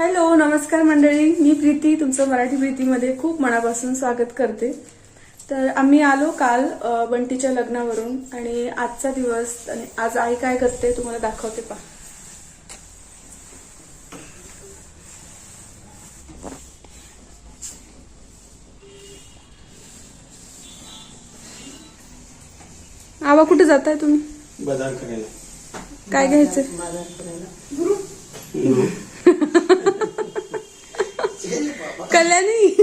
Hello नमस्कार मंडळी. मी प्रीती तुमचं मराठी प्रीतीमध्ये खूप मनापासून स्वागत करते. तर आम्ही आलो काल बंटीच्या लग्नावरून आणि आजचा दिवस आणि आज आई काय करते तुम्हाला दाखवते पा आवा कुठे जाताय तुम्ही? बाजार करायला काय घ्यायचं? कल्याणी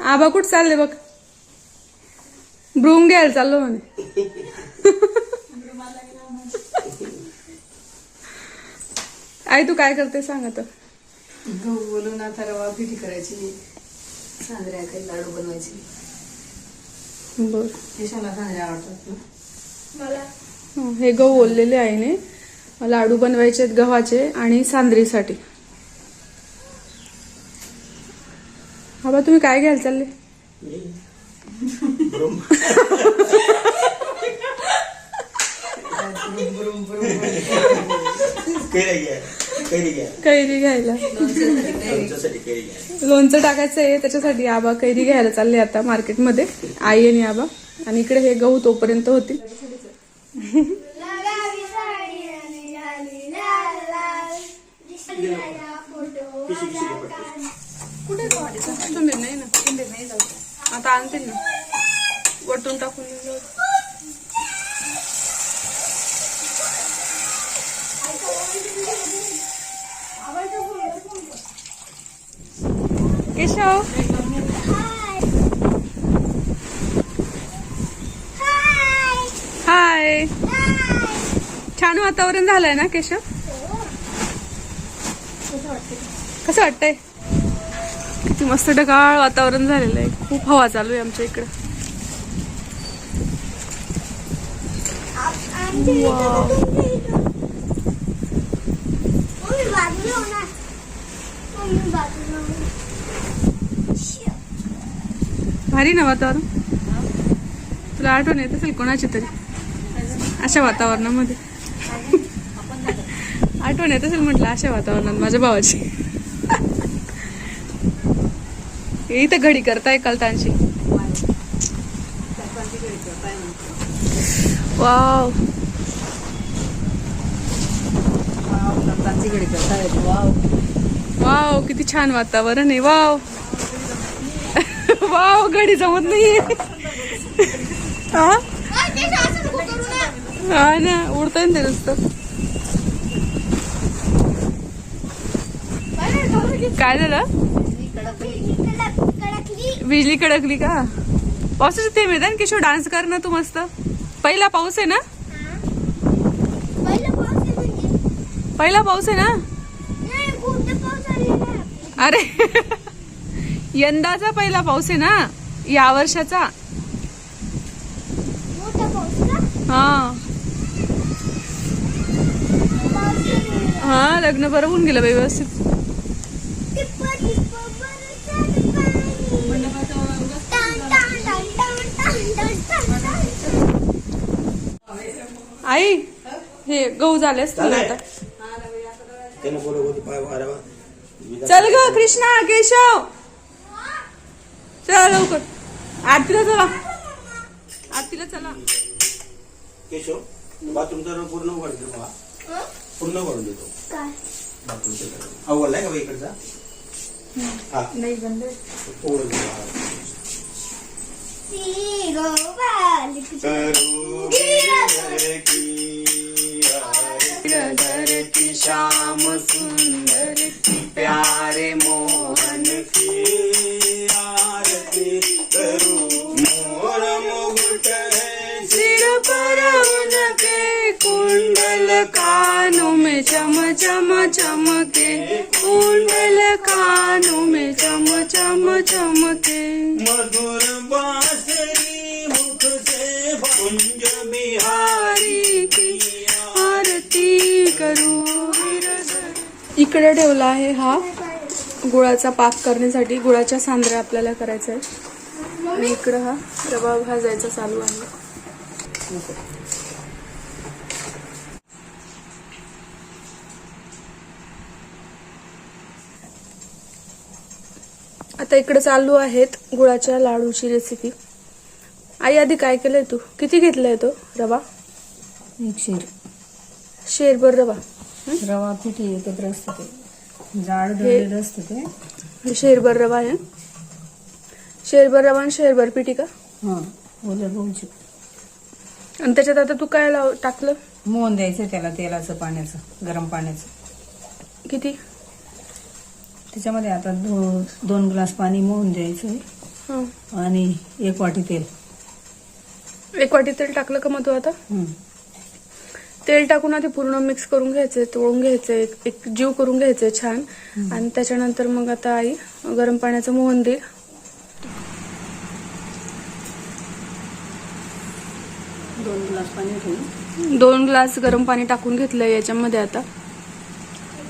आबा कुठं चालले बघ. ब्रूम घ्यायला चाललो म्हणे. आई तू काय करते सांग आता. गहू बोलून आता रवा पिठी करायची. सांजऱ्या काही लाडू बनवायचे. बर. केशाला सांजऱ्या आवडतात ना? हं, हे गहू ओललेले आईने. लाडू बनवायचे आहेत गव्हाचे आणि सांद्रीसाठी आबा तुम्ही काय घ्यायला चालले? कैरी घ्यायला. लोणचं टाकायचं आहे त्याच्यासाठी आबा कैरी घ्यायला चालले आता मार्केटमध्ये. आई आणि आबा. आणि इकडे हे गहू तोपर्यंत होते कुठे आता आणते ना. वटून टाकून जाऊ. केशव? हाय छान वातावरण झालंय ना केशव? कसं वाटतंय? किती मस्त ढगाळ वातावरण झालेलं आहे. खूप हवा चालू आहे आमच्या इकडं. भारी ना वातावरण? तुला आठवण येत असेल कोणाची तरी? अशा वातावरणामध्ये. आठवण येत असेल म्हटलं अशा वातावरणात माझ्या भावाची हे इथे घडी करताय कलतांची वाव. घडी वाव वाव किती छान वातावरण आहे. वाव. वाव घडी जमत नाहीये. हा? ना. हा ना उडतंय ना ते नुसतं. काय झालं? बिजली कडकली का पावसाचे थेंब येतात ना किशोर डान्स कर ना तू मस्त पहिला पाऊस आहे ना पहिलं पाऊस आहे म्हणजे. ना? अरे यंदाचा पहिला पाऊस आहे ना या वर्षाचा? हा. हा लग्न बरं होऊन गेलं व्यवस्थित आई हे गहू झाले असतील आता. त्यानं बोलत होती पाय वारावा. चल ग कृष्णा केशव. चला लवकर. आरतीला चला. आरतीला चला. केशव बाथरूमचा रंग पूर्ण उघड हं? पूर्ण भरून देतो? बाथरूमचा अव्वल आहे का इकडचा? हा. नाही बंद उघडून देतो, हा. ती गोपाल करू गिरधर की गिरधर की श्याम सुंदर की प्यारे मोहन की सिर पर उनके कुंडल कानों में चम चम चमके कुंडल कानों में चम चम चमके मधुर बांसुरी मुख से कुंज बिहारी की आरती करू। इकडे ठेवला आहे हा. गुळाचा पाक करण्यासाठी गुळाच्या सांद्र्या आपल्याला करायचा आहे. आणि इकडं हा रवा भाजायचा चालू आहे. Super. आता इकडे चालू आहेत गुळाच्या लाडूची रेसिपी आई आधी काय केलंय तू? किती घेतलाय तो रवा? एक शेर. शेरभर रवा. रवा पिठी एकत्र असतं ते. जाड असत ते. शेरभर रवा आहे. शेरभर रवा आणि शेरभर पिठी का? हां. ओलं गहूची. आणि त्याच्यात आता तू काय लाव टाकलं? मोहन द्यायचं त्याला तेलाचं पाण्याचं गरम पाण्याचं. किती? त्याच्यामध्ये आता दो दोन ग्लास पाणी मोहन द्यायचं हं. आणि एक वाटी तेल. एक वाटी तेल टाकलं का मग तू आता? हं. तेल टाकून आधी पूर्ण मिक्स करून घ्यायचंय तोळून घ्यायचंय एक- एक जीव करून घ्यायचंय छान. आणि त्याच्यानंतर मग आता आई गरम पाण्याचं मोहन देईल दोन ग्लास पाणी ठेवून. दोन ग्लास गरम पाणी टाकून घेतलंय याच्यामध्ये आता.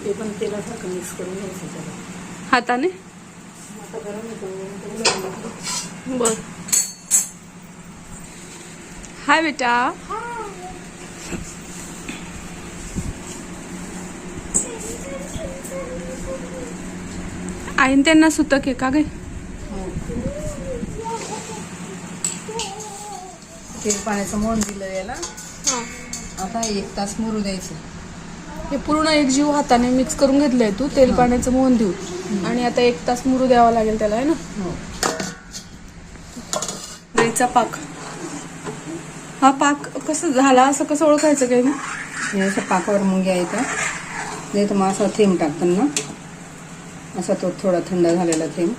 ते पण तेलासारखं मिक्स करून घ्यायचं हाताने? आता गरम होतं बर. हाय बेटा. आईन त्यांना सुतक आहे का गे? तेल पाण्याचं मोहन दिलं याला. आता एक तास मुरू द्यायचं. हे पूर्ण एक जीव हाताने मिक्स करून घेतलंय तू तेल पाण्याचं मोहन देऊ. आणि आता एक तास मुरू द्यावा लागेल त्याला आहे ना? हो. गाईचा पाक. हा पाक कसं झाला असं कसं ओळखायचं काय ना? हे असं पाकावर मग घ्यायचं. नाही तर मग असा थेंब टाकताना असा तो थोडा थंड झालेला थेंब.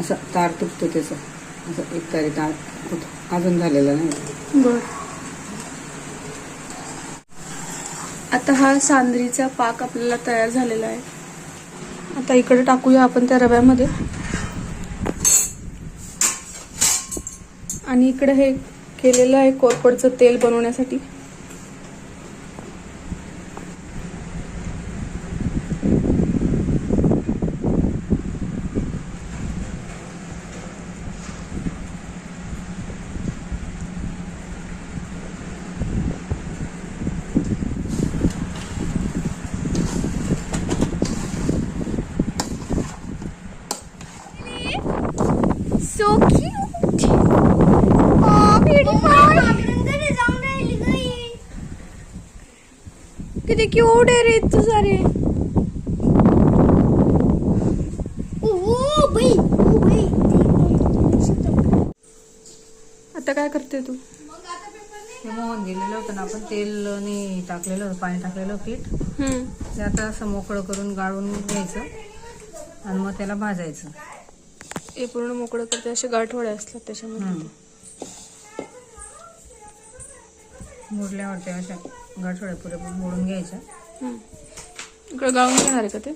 असं तार तुटतो त्याचं. असं एक तारीख तार अजून झालेला नाही. बर. आता हा सांद्रीचा पाक आपल्याला तयार झालेला आहे. आता इकडे टाकूया आपण त्या रव्यामध्ये. आणि इकडे हे केलेलं आहे कोरपडचं तेल बनवण्यासाठी. किती क्यूट आहे रे तू सारे. आता काय करते तू? हे मोहन दिलेलं होतं ना आपण तेल आणि टाकलेलं होतं पाणी टाकलेलं पीठ. हम्म. ते आता असं मोकळं करून गाळून घ्यायचं आणि मग त्याला भाजायचं. हे पूर्ण मोकळं करते असे गाठोडे असतात त्याच्यामध्ये. मोडल्यावर अशा गाठोड्या पुरेपूर मोडून घ्यायच्या. इकडे गाळून घेणार आहे का ते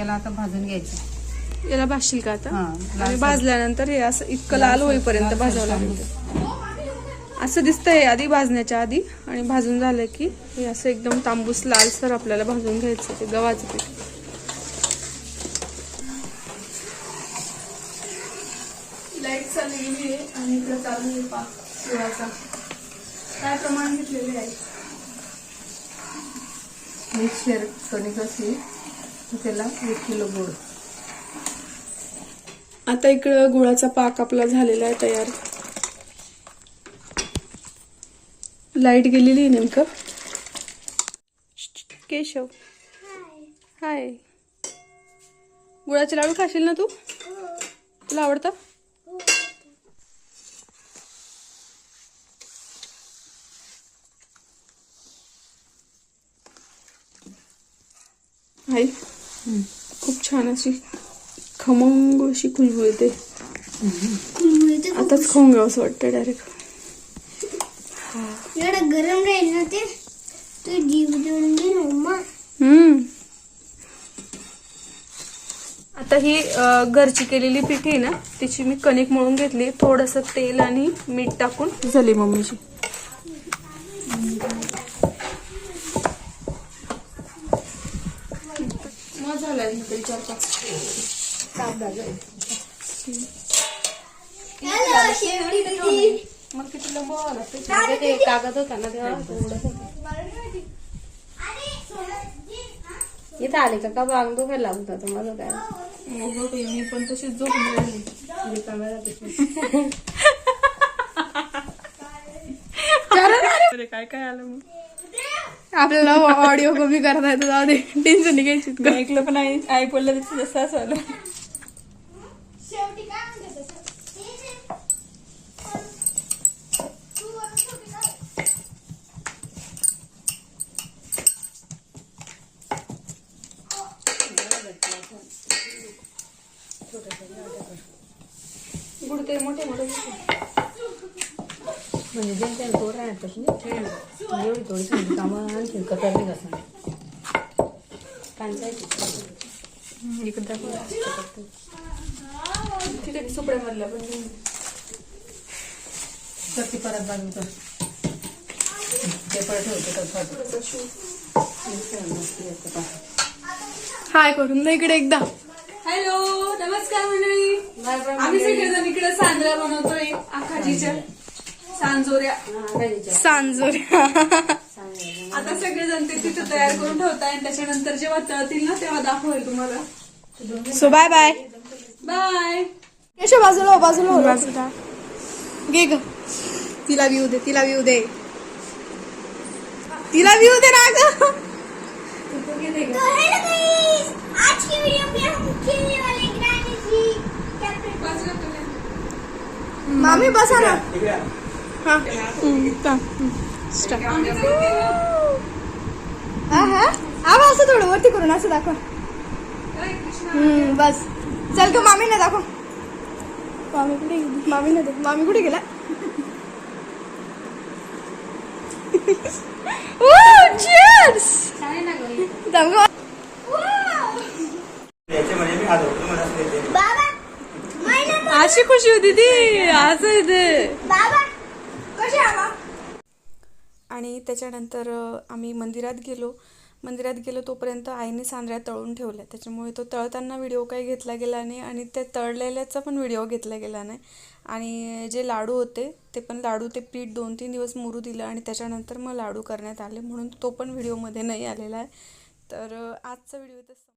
याला आता भाजून घ्यायचं. याला भाजशील का आता? हा, आणि भाजल्यानंतर हे असं इतकं लाल होईपर्यंत भाजावं लागेल असं दिसतंय आधी भाजण्याच्या आधी आणि भाजून झालं की हे असं एकदम तांबूस लालसर आपल्याला भाजून घ्यायचं ते गव्हाचं पीठ. लाइट चाललेली आहे आणि इकडे चालू आहे पाक गुळाचा काय प्रमाण घेतलेले आहे? शेर कणिक असली तर त्याला एक किलो गुळ. आता इकडं गुळाचा पाक आपला झालेला आहे तयार. लाइट गेलेली आहे नेमकं. केशव. हाय. गुळाचे लाडू खाशील ना तू? तुला आवडतं? हाय खूप छान अशी खमंग अशी खुशबू येते. आताच खाऊन घ्यावं असं वाटतं डायरेक्ट एवढं गरम राहील ना ते तू जीव जोडून घे हम्म. आता ही घरची केलेली पिठी आहे ना तिची मी कणिक मळून घेतली. थोडस तेल आणि मीठ टाकून झाली मम्मीची. मग झालाय चार पाच मग किती लंब ते कागद होता ना तेव्हा इथं आले का? का बांग दुखायला लागत होतं माझं काय? मी पण तशीच झोपून राहिली अरे काय काय आलं मग? आपल्याला ऑडिओ कमी करता येतो जाऊ दे टेन्शन घ्यायची ऐकलं पण आई ऐकलं त्याचं जसं असं आलं शेवटी काय म्हणते तसं? तू बोल, शेवटी काय? गुडके मोठे मोठे म्हणजे ज्यांच्या पोर राहतात ना एवढी थोडी कामं आणखी कसं इकडे तिथे सुपड्या मधल्या पण. तर ती परत बाजू ठेवते हाय करून दे इकडे एकदा हॅलो नमस्कार मंडळी आम्ही सगळेजण इकडे सांजऱ्या बनवतोय आखाजीच्या सांजोऱ्या. सांजोऱ्या. आता सगळेजण ते तिथे तयार करून ठेवताय आणि त्याच्यानंतर जेव्हा तळतील ना तेव्हा दाखवेल तुम्हाला. सो बाय बाय बाय कशा बाजूला हो, बाजूला हो, बाजूला. घे ग. तिला विऊ दे तिला विऊ दे. तिला विऊ दे ना ग. तो हेलो गाइस आज की वीडियो में हम खेलने वाले ग्रैनी जी। कैप्टन मामी बसा ना. आ. हा. हा हा आवा असं थोडं वरती करून असं दाखव. हम्म, बस. चल का मामीने दाखव. मामी कुठे गेली? मामीने दे. मामी कुठे गेला? चिअर्स याच्यामध्ये मी हात होतो मला असं येते. बाबा मैंने अशी खुशी होती ती. असं इथे बाबा आणि त्याच्यानंतर आम्ही मंदिरात गेलो. मंदिरात गेलो तोपर्यंत आईने सांद्र्या तळून ठेवल्या. त्याच्यामुळे तो तळताना व्हिडिओ काही घेतला गेला नाही आणि ते तळलेल्याचा पण व्हिडिओ घेतला गेला नाही. आणि जे लाडू होते ते पण लाडू ते पीठ दोन तीन दिवस मुरू दिलं आणि त्याच्यानंतर मग लाडू करण्यात आले. म्हणून तो पण व्हिडिओमध्ये नाही आलेला आहे. तर आजचा व्हिडिओ तसं